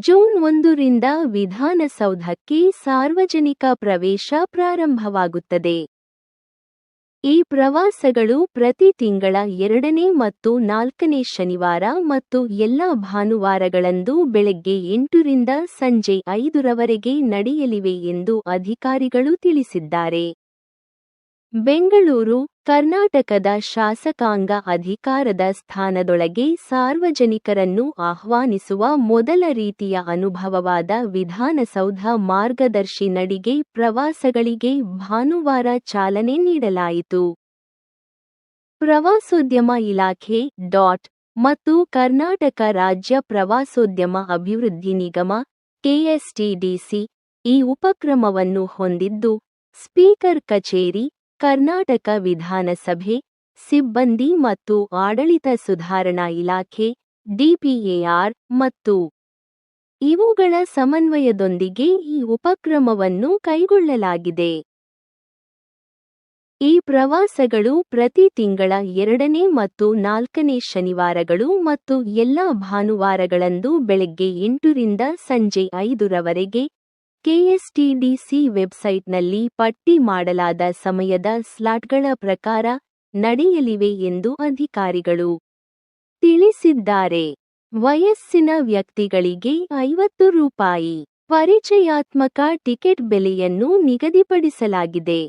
June ಒಂದರಿಂದ ವಿಧಾನಸೌಧಕ್ಕೆ ಸಾರ್ವಜನಿಕ ಪ್ರವೇಶ ಪ್ರಾರಂಭವಾಗುತ್ತದೆ. ಈ ಪ್ರವಾಸಗಳು ಪ್ರತಿ ತಿಂಗಳ ಎರಡನೇ ಮತ್ತು ನಾಲ್ಕನೇ ಶನಿವಾರ ಮತ್ತು ಎಲ್ಲ ಭಾನುವಾರಗಳಂದು ಬೆಳಗ್ಗೆ ಎಂಟರಿಂದ ಸಂಜೆ ಐದರವರೆಗೆ ನಡೆಯಲಿವೆ ಎಂದು ಅಧಿಕಾರಿಗಳು ತಿಳಿಸಿದ್ದಾರೆ. ಬೆಂಗಳೂರು, ಕರ್ನಾಟಕದ ಶಾಸಕಾಂಗ ಅಧಿಕಾರದ ಸ್ಥಾನದೊಳಗೆ ಸಾರ್ವಜನಿಕರನ್ನು ಆಹ್ವಾನಿಸುವ ಮೊದಲ ರೀತಿಯ ಅನುಭವವಾದ ವಿಧಾನಸೌಧ ಮಾರ್ಗದರ್ಶಿ ನಡಿಗೆ ಪ್ರವಾಸಗಳಿಗೆ ಭಾನುವಾರ ಚಾಲನೆ ನೀಡಲಾಯಿತು. ಪ್ರವಾಸೋದ್ಯಮ ಇಲಾಖೆ ಡಾಟ್ ಮತ್ತು ಕರ್ನಾಟಕ ರಾಜ್ಯ ಪ್ರವಾಸೋದ್ಯಮ ಅಭಿವೃದ್ಧಿ ನಿಗಮ ಕೆಎಸ್ಟಿಡಿಸಿ ಈ ಉಪಕ್ರಮವನ್ನು ಹೊಂದಿದ್ದು, ಸ್ಪೀಕರ್ ಕಚೇರಿ ಕರ್ನಾಟಕ ವಿಧಾನಸಭೆ, ಸಿಬ್ಬಂದಿ ಮತ್ತು ಆಡಳಿತ ಸುಧಾರಣಾ ಇಲಾಖೆ, ಡಿಪಿಎಆರ್ ಮತ್ತು ಇವುಗಳ ಸಮನ್ವಯದೊಂದಿಗೆ ಈ ಉಪಕ್ರಮವನ್ನು ಕೈಗೊಳ್ಳಲಾಗಿದೆ. ಈ ಪ್ರವಾಸಗಳು ಪ್ರತಿ ತಿಂಗಳ ಎರಡನೇ ಮತ್ತು ನಾಲ್ಕನೇ ಶನಿವಾರಗಳು ಮತ್ತು ಎಲ್ಲ ಭಾನುವಾರಗಳಂದು ಬೆಳಗ್ಗೆ ಎಂಟರಿಂದ ಸಂಜೆ ಐದರವರೆಗೆ ಕೆಎಸ್ಟಿಡಿಸಿ ವೆಬ್ಸೈಟ್ನಲ್ಲಿ ಪಟ್ಟಿ ಮಾಡಲಾದ ಸಮಯದ ಸ್ಲಾಟ್ಗಳ ಪ್ರಕಾರ ನಡೆಯಲಿವೆ ಎಂದು ಅಧಿಕಾರಿಗಳು ತಿಳಿಸಿದ್ದಾರೆ. ವಯಸ್ಸಿನ ವ್ಯಕ್ತಿಗಳಿಗೆ ಐವತ್ತು ರೂಪಾಯಿ ಪರಿಚಯಾತ್ಮಕ ಟಿಕೆಟ್ ಬೆಲೆಯನ್ನು ನಿಗದಿಪಡಿಸಲಾಗಿದೆ.